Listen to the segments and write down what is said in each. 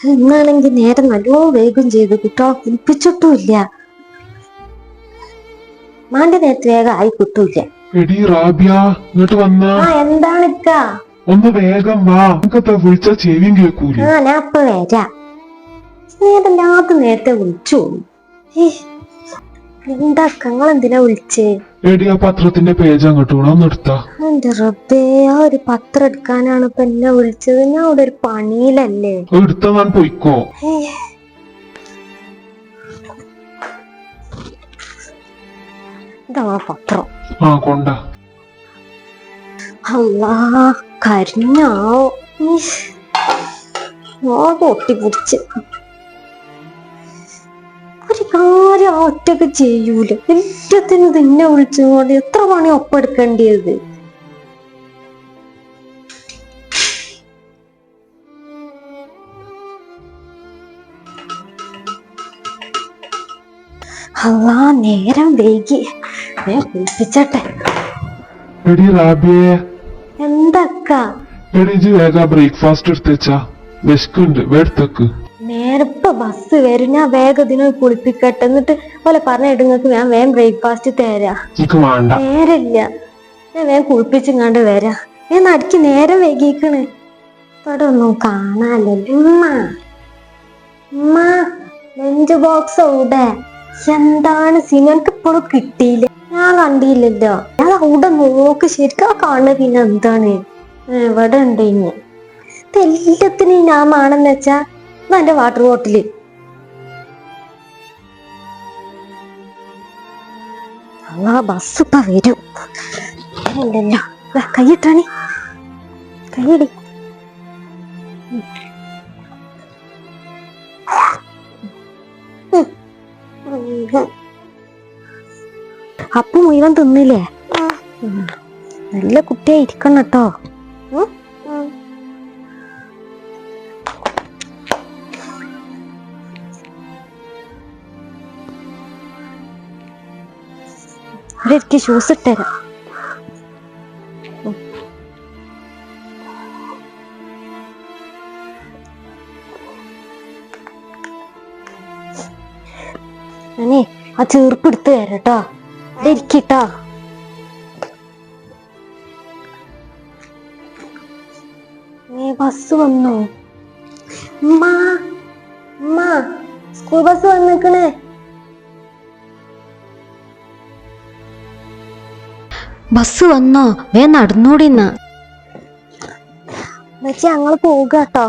എന്നാണെങ്കിൽ നേരം നല്ലോ വേഗം ചെയ്തു കിട്ടോ. കുളിപ്പിച്ചിട്ടുമില്ല മാന്റെ നേരത്തെ വേഗം ആയി കിട്ടൂല എടി റാബിയ ഇങ്ങോട്ട് വന്നാ. ആ എന്താണ് ഇക്ക? ഒന്ന് വേഗം വാ. നമുക്കത്തെ വിളിച്ച ചെവിയും കേക്കൂല ആ ഞാൻ ഇപ്പൊ വരാം. നേരല്ലാത്ത നേരത്തെ വിളിച്ചു. എന്താ നിങ്ങൾ എന്തിനാ വിളിച്ചേ? എടി ആ പത്രത്തിന്റെ പേജ് അങ്ങോട്ട് വേണം എടുത്താ. എന്റെ റബ്ബേ ആ ഒരു പത്രം എടുക്കാനാണ് ഇപ്പൊ എന്നെ വിളിച്ചത്. ഞാൻ അവിടെ ഒരു പണിയിലല്ലേ? പോയിക്കോ. ഇതാ പത്രം. ആ കൊണ്ട. അല്ലാ കരിഞ്ഞോ ആകെ ഒട്ടിപ്പിടിച്ച്. ഒരു കാര്യം ഒറ്റയ്ക്ക് ചെയ്യൂല. എല്ലാത്തിനും തന്നെ വിളിച്ചുകൊണ്ട് എത്ര പണി ഒപ്പെടുക്കേണ്ടിയത് അല്ലാ നേരം വൈകി. ഞാൻ കുളിപ്പിച്ചട്ടെ. എടി റാബിയെ. എന്തൊക്ക? എടി ഇജ് വേഗം ബ്രേക്ക്ഫാസ്റ്റ് എടുത്തേച്ചാ. വിശക്കുണ്ട് വേടുത്തേക്ക് നേരത്തെ ബസ് വരും ഞാൻ വേഗം ഇതിനെ കുളിപ്പിക്കട്ടെ. എന്നിട്ട് പോലെ പറഞ്ഞിട്ട് നിങ്ങൾക്ക് ഞാൻ വേഗം ബ്രേക്ക്ഫാസ്റ്റ് തരാ. എനിക്ക് വേണ്ട നേരമില്ല ഞാൻ വേഗം കുളിപ്പിച്ചിങ്ങാണ്ട് വരാ. ഞാൻ നടിക്ക് നേരം വൈകിക്കണ്. ഇവിടെ ഒന്നും കാണാനല്ലോ. ഉമ്മ. ഉമ്മ ലഞ്ച് ബോക്സ് അവിടെ എന്താണ് സീൻ എനിക്ക് ഇപ്പോഴും കിട്ടിയില്ല? ഞാൻ കണ്ടില്ലല്ലോ. ഞാൻ അവിടെ നോക്ക് ശരിക്കും ആ കാണുന്നത് പിന്നെ എന്താണ്? എവിടെ ഉണ്ട് ഇനി. ഇതെല്ലാത്തിനും ഞാൻ ആണെന്ന് വെച്ചാ എന്റെ വാട്ടർ ബോട്ടിൽ ബസ് ഇപ്പൊ വരും. കൈയിട്ടാണി കൈയിടി അപ്പു മുഴുവൻ തിന്നില്ലേ? നല്ല കുട്ടിയായി ഇരിക്കണം കേട്ടോ. എനിക്ക് ഷൂസ് ഇട്ടുതരാം ഞാനേ ആ ചെറുപ്പ് എടുത്ത് തരാം കേട്ടോ ഇവിടെ ഇരിക്കട്ടോ ഏ ബസ് വന്നു? School bus വന്നിക്കണേ. ബസ് വന്നോ? വേ നടന്നൂടിന്ന. വെച്ച് ഞങ്ങൾ പോകാട്ടോ.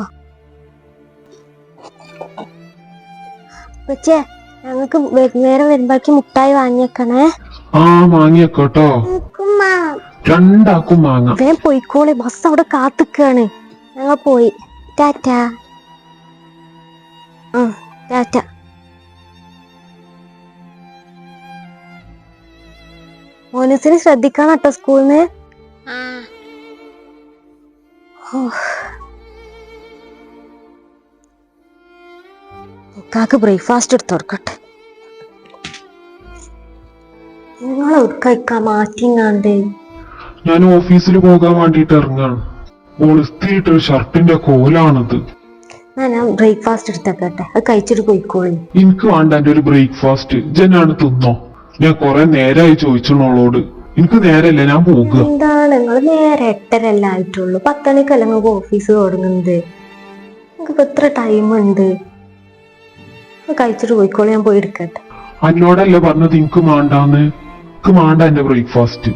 കേട്ടോ വെച്ചേ ഞങ്ങക്ക് വൈകുന്നേരം വരുമ്പോഴേക്ക് മുട്ടായി വാങ്ങിയേക്കണേ. ആ വാങ്ങിയേക്കോട്ടോ. രണ്ടാക്കും മാങ്ങ വേം പോയിക്കോളെ ബസ് അവിടെ കാത്തുക്കാണ്. ഞങ്ങൾ പോയി. ടാറ്റ. ആ ടാറ്റ. മോനസിന് ശ്രദ്ധിക്കണം കേട്ടോ സ്കൂളിന്ന് കാക്ക് ബ്രേക്ക്ഫാസ്റ്റ് എടുത്ത് കൊടുക്കട്ടെ നിങ്ങളെ ഉടുക്ക മാറ്റിങ്ങാണ്ട്. ഞാൻ ഓഫീസിൽ പോകാൻ വേണ്ടിട്ട് ഇറങ്ങാണ്. ഒളിസ്തിയിട്ടൊരു ഷർട്ടിന്റെ കോലാണിത്. ഞാൻ ബ്രേക്ക്ഫാസ്റ്റ് എടുത്തേക്കട്ടെ. അത് കഴിച്ചിട്ട് പോയിക്കോളി. എനിക്ക് വേണ്ട എന്റെ ഒരു ബ്രേക്ക്ഫാസ്റ്റ്. ജനാണ് തിന്നോ? ഞാൻ കൊറേ നേരായി ചോദിച്ചോളോട് എനിക്ക് നേരല്ല ഞാൻ പോകുക എന്താണ്? നിങ്ങൾ നേരെ എട്ടരല്ല ആയിട്ടുള്ളൂ. പത്തണിക്കല്ല നിങ്ങൾക്ക് ഓഫീസ് തുടങ്ങുന്നത്? നിങ്ങൾക്ക് ഇപ്പൊ എത്ര ടൈം ഉണ്ട്? കഴിച്ചിട്ട് പോയിക്കോളി ഞാൻ പോയി എടുക്കട്ടെ. എന്നോടല്ലേ പറഞ്ഞത് എനിക്ക് മാണ്ടാന്ന്? എനിക്ക് മാണ്ട എന്റെ ബ്രേക്ക്ഫാസ്റ്റ്.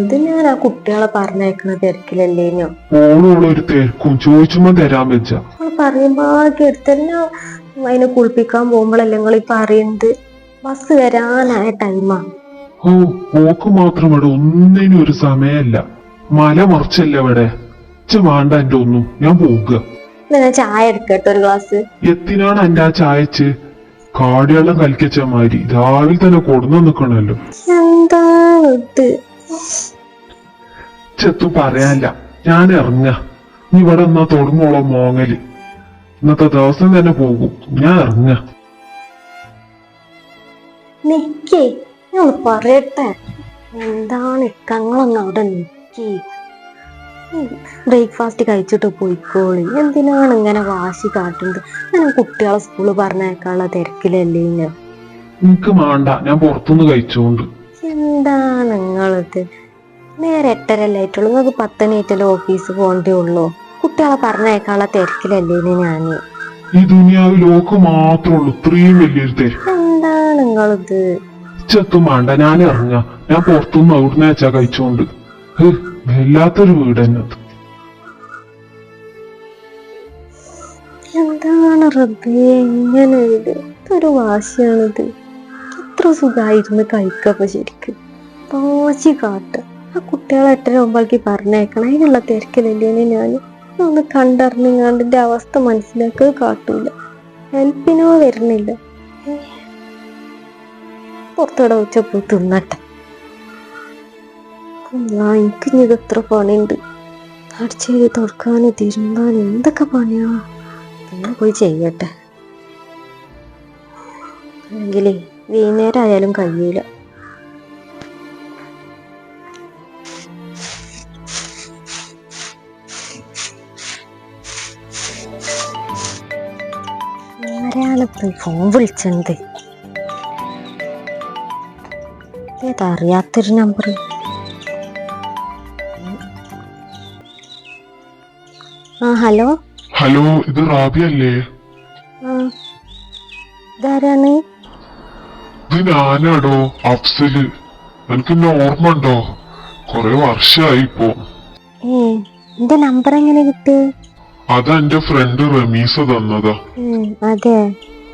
ഇത് ഞാൻ ആ കുട്ടികളെ പറഞ്ഞയക്കണ തിരക്കിലല്ലേനോ ഓളോളം ഒരു തിരക്കും. ചോദിച്ചുമ്പോ തരാൻ വെച്ച. പറയുമ്പോ എടുത്തന്നെ അതിനെ കുളിപ്പിക്കാൻ പോകുമ്പോഴല്ലേ നിങ്ങൾ ഈ പറയുന്നത്? ബസ് വരാനായ ടൈമാ ഓ ഓക്ക് മാത്രം ഇവിടെ ഒന്നിനും ഒരു സമയമല്ല മല മറിച്ചല്ല ഇവിടെ? ഉച്ച വേണ്ട എന്റെ ഒന്നും. ഞാൻ പോകുക എന്നാ ചായ എടുക്കട്ടെ ഒരു ഗ്ലാസ് എത്തിനാണ് എന്റെ ആ ചായച്ച് കാടിയെല്ലാം കലിക്കച്ച മാതിരി. രാവിലെ തന്നെ കൊടുന്നു നിക്കണല്ലോ. എന്താണ് ഇത്? ചെത്തു പറയാനില്ല. ഞാൻ ഇറങ്ങ. നീ ഇവിടെ എന്നാ തുടങ്ങോളോ മോങ്ങൽ. ഇന്നത്തെ ദിവസം തന്നെ പോകും. ഞാൻ ഇറങ്ങ. നിക്കേ. ഞാൻ പറയട്ടെ. എന്താണ് ഇക്കങ്ങളൊന്നും അവിടെ നിക്കേ? ബ്രേക്ക്ഫാസ്റ്റ് കഴിച്ചിട്ട് പോയിക്കോളി. എന്തിനാണ് ഇങ്ങനെ വാശി കാട്ടുന്നത്? ഞാൻ കുട്ടികളെ സ്കൂളിൽ പറഞ്ഞേക്കാനുള്ള തിരക്കിലല്ലേ ഞാൻ എനിക്ക് വേണ്ട ഞാൻ പുറത്തുനിന്ന് കഴിച്ചോണ്ട്. എന്താണ് നിങ്ങളിത്? നേരെ എട്ടരല്ലേ ആയിട്ടുള്ളൂ. നിങ്ങൾക്ക് പത്തനേറ്റല്ലേ ഓഫീസ് പോകണ്ടേ ഉള്ളൂ. കുട്ടികളെ പറഞ്ഞേക്കാനുള്ള തിരക്കിലല്ലേ ഞാൻ ഈ ദുനിയാവിൽ ഓക്ക് മാത്രമേ ഉള്ളൂ. ഇത്രയും വലിയൊരു തിരക്ക്. എന്താ നിങ്ങളിത്? ചെത്തും വേണ്ട ഞാൻ ഇറങ്ങാ. ഞാൻ പുറത്തുനിന്ന് അവിടുന്ന് വെച്ചാ കഴിച്ചോണ്ട്. വല്ലാത്തൊരു വീട് തന്നെ എന്താണ് ഒരു വാശിയാണിത്. എത്ര സുഖമായിരുന്നു കഴിക്കപ്പോ ശരിക്ക്. വാശി കാട്ട്. ആ കുട്ടികളെ എട്ടര ഒമ്പാക്കി പറഞ്ഞേക്കണം. അതിനുള്ള തിരക്കിലല്ലേ ഞാൻ ഒന്ന് കണ്ടറിഞ്ഞാണ്ട് എന്റെ അവസ്ഥ മനസ്സിലാക്കുക കാട്ടൂല. ഹെൽപ്പിനോ വരുന്നില്ല. പുറത്തോടെ ഉച്ചപ്പോ തിന്നട്ടെ. ഞാൻ എനിക്കിനി ഇത് എത്ര പണിയുണ്ട്. അടിച്ചേരി തുറക്കാൻ തിരുമ്പാൻ എന്തൊക്കെ പണിയാ? പിന്നെ പോയി ചെയ്യട്ടെ. അല്ലെങ്കിലേ വൈകുന്നേരം ആയാലും കഴിയൂല ഫോൺ വിളിച്ചത് അറിയാത്തൊരു നമ്പർ ആ ഹലോ? ഹലോ ഇത് റാബി അല്ലേ? ആ ഇതാരാണ്? ഇത് ഞാനാടോ അഫ്സൽ. എനിക്ക് എന്നെ ഓർമ്മ ഉണ്ടോ കൊറേ വർഷമായി ഇപ്പോ. ഏ എന്റെ നമ്പർ എങ്ങനെ കിട്ടി? അതാ എന്റെ ഫ്രണ്ട് റമീസ തന്നതാ. അതെ.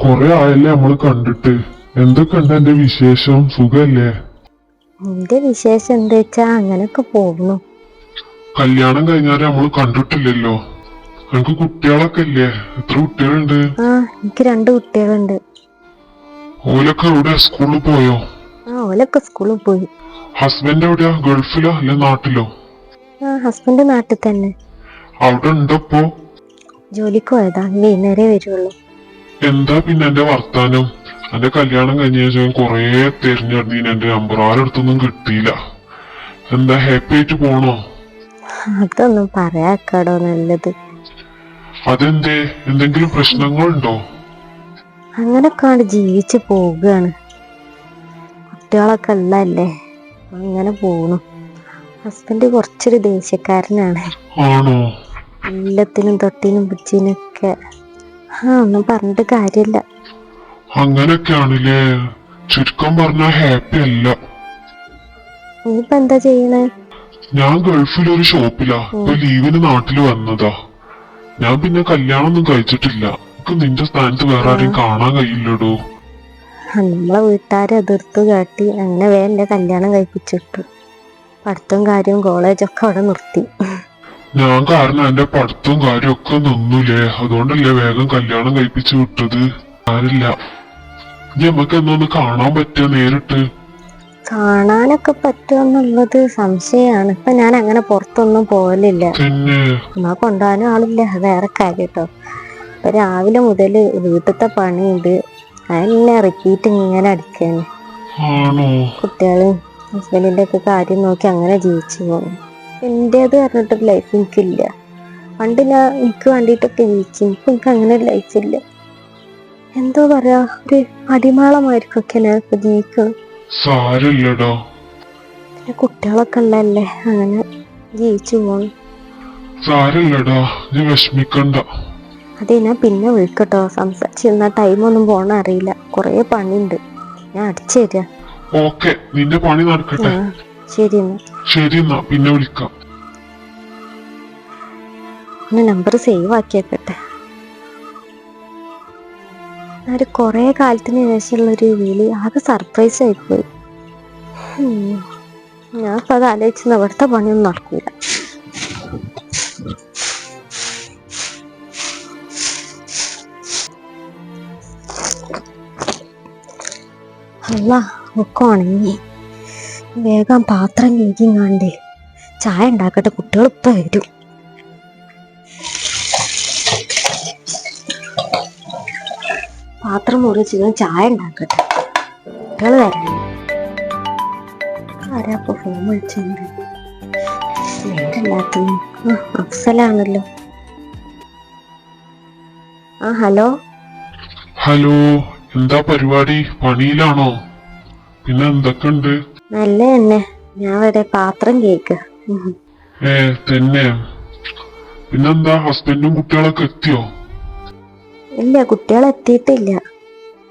കൊറേ ആയല്ലേ നമ്മൾ കണ്ടിട്ട്. എന്തൊക്കെ ഉണ്ട് എന്റെ വിശേഷം? സുഖല്ലേ? എന്റെ വിശേഷം എന്താ വെച്ചാ അങ്ങനൊക്കെ പോകുന്നു. കല്യാണം കഴിഞ്ഞാൽ നമ്മൾ കണ്ടിട്ടില്ലല്ലോ. എനിക്ക് കുട്ടികളൊക്കെ ഇല്ലേ എത്ര കുട്ടികളുണ്ട്? ആ എനിക്ക് രണ്ട് കുട്ടികളുണ്ട്. ഓലൊക്കെ എവിടെ? സ്കൂളിൽ പോയോ? ആ ഓലൊക്കെ സ്കൂളിൽ പോയി. ഹസ്ബൻഡ് എവിടെയാ? ഗൾഫിലോ അല്ലെ നാട്ടിലോ? ആ ഹസ്ബൻഡ് നാട്ടിൽ തന്നെ. അവിടെ ഉണ്ടപ്പോ ജോലിക്ക് പോയതാ. വൈകുന്നേരേ വരുള്ളൂ. എന്താ പിന്നെ എന്റെ വർത്താനം? എന്റെ കല്യാണം കഴിഞ്ഞ ശേഷം കൊറേ തിരഞ്ഞെടുത്തീന് എന്റെ നമ്പർ ആരടുത്തൊന്നും കിട്ടിയില്ല. എന്താ ഹാപ്പി ആയിട്ട് പോണോ? അതൊന്നും പറയാക്കാടോ നല്ലത്. അതെന്തേ? എന്തെങ്കിലും പ്രശ്നങ്ങളുണ്ടോ? അങ്ങനൊക്കെയാണ് ജീവിച്ചു പോവുകയാണ് കുട്ടികളൊക്കെ ഉള്ളതല്ലേ അങ്ങനെ പോണു. ഹസ്ബൻഡ് കുറച്ചൊരു ദേഷ്യക്കാരനാണ്. ആണോ? എല്ലാത്തിനും തൊട്ടിനും പിടിച്ചിനൊക്കെ ആ ഒന്നും പറഞ്ഞിട്ട് കാര്യമില്ല. അങ്ങനൊക്കെയാണല്ലേ? ചുരുക്കം പറഞ്ഞ ഹാപ്പി അല്ല. ഇനിയിപ്പെന്താ ചെയ്യണേ? ഞാൻ ഗൾഫിൽ ഒരു ഷോപ്പിലാ ഇപ്പൊ ലീവിന് നാട്ടിൽ വന്നതാ. ഞാൻ പിന്നെ കല്യാണം ഒന്നും കഴിച്ചിട്ടില്ല. എനിക്ക് നിന്റെ സ്ഥാനത്ത് വേറെ ആരെയും കാണാൻ കഴിയില്ലടോ. നമ്മളെ വീട്ടുകാരെ എതിർത്ത് കാട്ടി അങ്ങനെ വേറെ എന്റെ കല്യാണം കഴിപ്പിച്ചിട്ടു. പഠിത്തവും കാര്യവും കോളേജൊക്കെ അവിടെ നിർത്തി. ഞാൻ കാരണം എന്റെ പഠിത്തവും കാര്യമൊക്കെ നിന്നൂലേ അതുകൊണ്ടല്ലേ വേഗം കല്യാണം കഴിപ്പിച്ചു വിട്ടത്? ആരില്ല. ഇനി നമുക്ക് എന്നൊന്ന് കാണാൻ പറ്റുക നേരിട്ട്? കാണാനൊക്കെ പറ്റുമെന്നുള്ളത് സംശയമാണ്. ഇപ്പൊ ഞാൻ അങ്ങനെ പുറത്തൊന്നും പോകലില്ല. എന്നാ കൊണ്ടുപോകാനും ആളില്ല. വേറെ കാര്യട്ടോ. ഇപ്പൊ രാവിലെ മുതൽ വീട്ടിലത്തെ പണിയുണ്ട്. അതെന്നെ റിപ്പീറ്റ് ഇങ്ങനെ അടിക്കാണ്. കുട്ടികൾ ഹസ്ബൻഡിന്റെ ഒക്കെ കാര്യം നോക്കി അങ്ങനെ ജീവിച്ചു പോകും എന്റേത് പറഞ്ഞിട്ടൊരു ലൈഫ് എനിക്കില്ല. പണ്ട് ഞാൻ എനിക്ക് വേണ്ടിയിട്ടൊക്കെ ജീവിച്ചു ഇപ്പൊ എനിക്ക് അങ്ങനെ ലൈഫ് ഇല്ല. എന്തോ പറയാ ഒരു അടിമാളമായിരിക്കും ഒക്കെ ഞാൻ ഇപ്പൊ ജീവിക്കണം സാരല്ലടാ. കുട്ടികളൊക്കെ ഉള്ളതല്ലേ? അങ്ങനെ ജീവിച്ചു പോകണം സാരല്ലടാ നീ വിഷമിക്കണ്ട. അതെ ഞാൻ പിന്നെ വിളിക്കട്ടോ. സംസാരിച്ചിരുന്ന ഒന്നും പോണ അറിയില്ല. കൊറേ പണിയുണ്ട്. ഞാൻ അടിച്ചു തരാം. ഓക്കെ നിന്റെ പണി നടക്കട്ടെ. ശരി എന്നാ. ശരി എന്നാ പിന്നെ വിളിക്കാം. നമ്പർ സേവ് ആക്കിയേക്കട്ടെ. ഒരു കുറേ കാലത്തിന് ശേഷമുള്ള ഒരു വിളി ആകെ സർപ്രൈസ് ആയിപ്പോയി ഞാൻ ഇപ്പൊ അത് ആലോചിച്ചത് ഇവിടുത്തെ പണിയൊന്നും നടക്കൂല. അല്ല ഒക്കെ ഉണങ്ങി വേഗം പാത്രം കഴുകിങ്ങാണ്ട് ചായ ഉണ്ടാക്കട്ടെ കുട്ടികൾ ഇപ്പൊ വരും. പാത്രം മുറിച്ച് ചായ ഉണ്ടാക്കട്ടെ. കുട്ടികൾ വരണം. ആരാ ഇപ്പൊ ഫോൺ വിളിച്ചിട്ടുണ്ട് നേരല്ലാത്ത അഫ്സലാണല്ലോ. ആ ഹലോ? ഹലോ എന്താ പരിപാടി? പണിയിലാണോ? പിന്നെ എന്തൊക്കെയുണ്ട്? നല്ല തന്നെ ഞാൻ വരെ പാത്രം കേക്ക്. ഏ തന്നെ. പിന്നെന്താ ഹസ്ബൻഡും കുട്ടികളൊക്കെ എത്തിയോ? ഇല്ല കുട്ടികൾ എത്തിയിട്ടില്ല.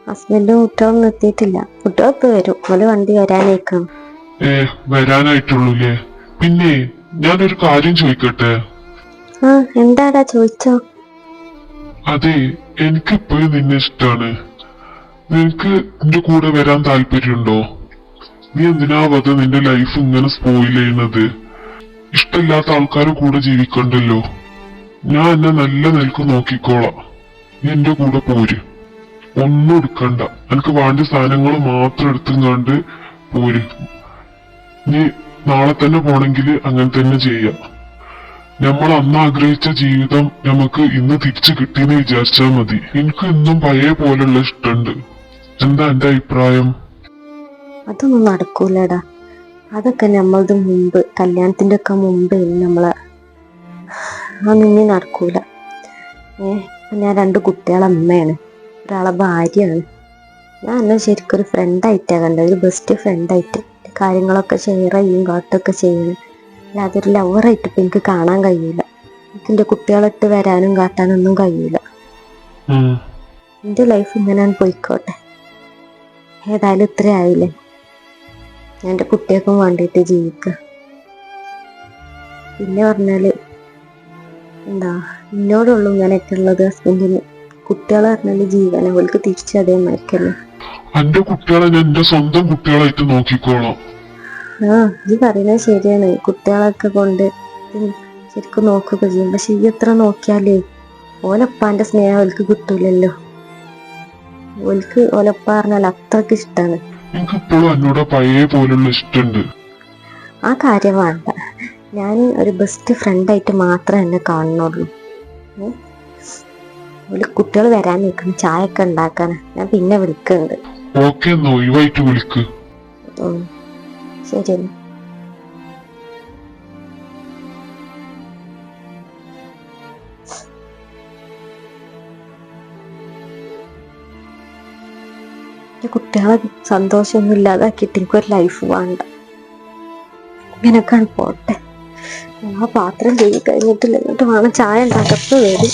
ഹസ്ബൻഡും കുട്ടികളൊന്നും എത്തിയിട്ടില്ല. കുട്ടികളൊക്കെ വരും. ഓൽ വണ്ടി വരാനേക്കാം ഏ വരാനായിട്ടുള്ളൂല്ലേ? പിന്നെ ഞാനൊരു കാര്യം ചോദിക്കട്ടെ? ആ എന്താടാ ചോദിച്ചോ? അതെ എനിക്കിപ്പോഴും നിന്നെ ഇഷ്ടാണ്. നിനക്ക് നിന്റെ കൂടെ വരാൻ താല്പര്യമുണ്ടോ? നീ എന്തിനാ വധ നിന്റെ ലൈഫ് ഇങ്ങനെ സ്പോയിൽ ചെയ്യുന്നത് ഇഷ്ടമില്ലാത്ത ആൾക്കാരും കൂടെ ജീവിക്കണ്ടല്ലോ. ഞാൻ എന്നെ നല്ല നിലയ്ക്ക് നോക്കിക്കോളാം. എന്റെ കൂടെ പോര്. ഒന്നും എടുക്കണ്ട. എനിക്ക് വേണ്ട സാധനങ്ങൾ മാത്രം എടുത്തുങ്ങാണ്ട് പോര്. നീ നാളെ തന്നെ പോണെങ്കിൽ അങ്ങനെ തന്നെ ചെയ്യാം. നമ്മൾ അന്ന് ആഗ്രഹിച്ച ജീവിതം നമുക്ക് ഇന്ന് തിരിച്ചു കിട്ടിയെന്ന് വിചാരിച്ചാൽ മതി. എനിക്ക് ഇന്നും പഴയ പോലുള്ള ഇഷ്ടമുണ്ട് എന്താ എന്റെ അഭിപ്രായം? അതൊന്നും നടക്കൂലടാ. അതൊക്കെ നമ്മളത് മുമ്പ് കല്യാണത്തിന്റെ ഒക്കെ മുമ്പേ നമ്മളെ അതൊന്നും നടക്കൂല. ഏ ഇപ്പൊ ഞാൻ രണ്ട് കുട്ടികളെ അമ്മയാണ്. ഒരാളെ ഭാര്യയാണ്. ഞാൻ എന്നെ ശരിക്കും ഒരു ഫ്രണ്ടായിട്ടാണ് കണ്ടത്. ഒരു ബെസ്റ്റ് ഫ്രണ്ടായിട്ട് കാര്യങ്ങളൊക്കെ ഷെയർ ചെയ്യും കാട്ടൊക്കെ ചെയ്യണം അല്ലാതെ ഒരു ലവറായിട്ട് ഇപ്പം എനിക്ക് കാണാൻ കഴിയില്ല. എനിക്ക് എന്റെ കുട്ടികളിട്ട് വരാനും കാട്ടാനൊന്നും കഴിയില്ല. എന്റെ ലൈഫ് ഇങ്ങനെ പോയിക്കോട്ടെ. ഏതായാലും ഇത്ര ആയില്ലേ? ഞാൻ എന്റെ കുട്ടികൾക്കും വേണ്ടിയിട്ട് ജീവിക്കുക പിന്നെ പറഞ്ഞാൽ എന്താ എന്നോടുള്ളൂ ഇങ്ങനെയൊക്കെ ഉള്ളത് ഹസ്ബൻഡിന് കുട്ടികളെ പറഞ്ഞാൽ ജീവന അവൾക്ക് തിരിച്ചു അതേമാതിരിക്കല്ലേ എന്റെ കുട്ടികളെ ഞാൻ എന്റെ സ്വന്തം കുട്ടികളായിട്ട് നോക്കിക്കോളാം. ആ ഇത് പറയുന്നത് ശരിയാണ്. കുട്ടികളൊക്കെ കൊണ്ട് ശരിക്കും നോക്കുക ചെയ്യും. പക്ഷെ ഈ എത്ര നോക്കിയാലേ ഓലപ്പാന്റെ സ്നേഹം അവൾക്ക് കിട്ടൂലല്ലോ. ഓൽക്ക് ഓലപ്പ പറഞ്ഞാൽ അത്രയ്ക്ക് ഇഷ്ടാണ്. ആ കാര്യം വേണ്ട. ഞാൻ ഒരു ബെസ്റ്റ് ഫ്രണ്ടായിട്ട് മാത്രമേ എന്നെ കാണുന്നുള്ളൂ. ഒരു കുട്ടികൾ വരാൻ നിൽക്കുന്നു ചായ ഒക്കെ ഉണ്ടാക്കാൻ. ഞാൻ പിന്നെ വിളിക്കുന്നുണ്ട്. ശരി. കുട്ടികളെ സന്തോഷമൊന്നും ഇല്ലാതാക്കിയിട്ട് എനിക്കൊരു ലൈഫ് വേണ്ട. ഇങ്ങനെ പോട്ടെ. ആ പാത്രം കഴുകി കഴിഞ്ഞിട്ടില്ല എന്നിട്ട് വേണം ചായ ഉണ്ടാക്കപ്പോ വരും.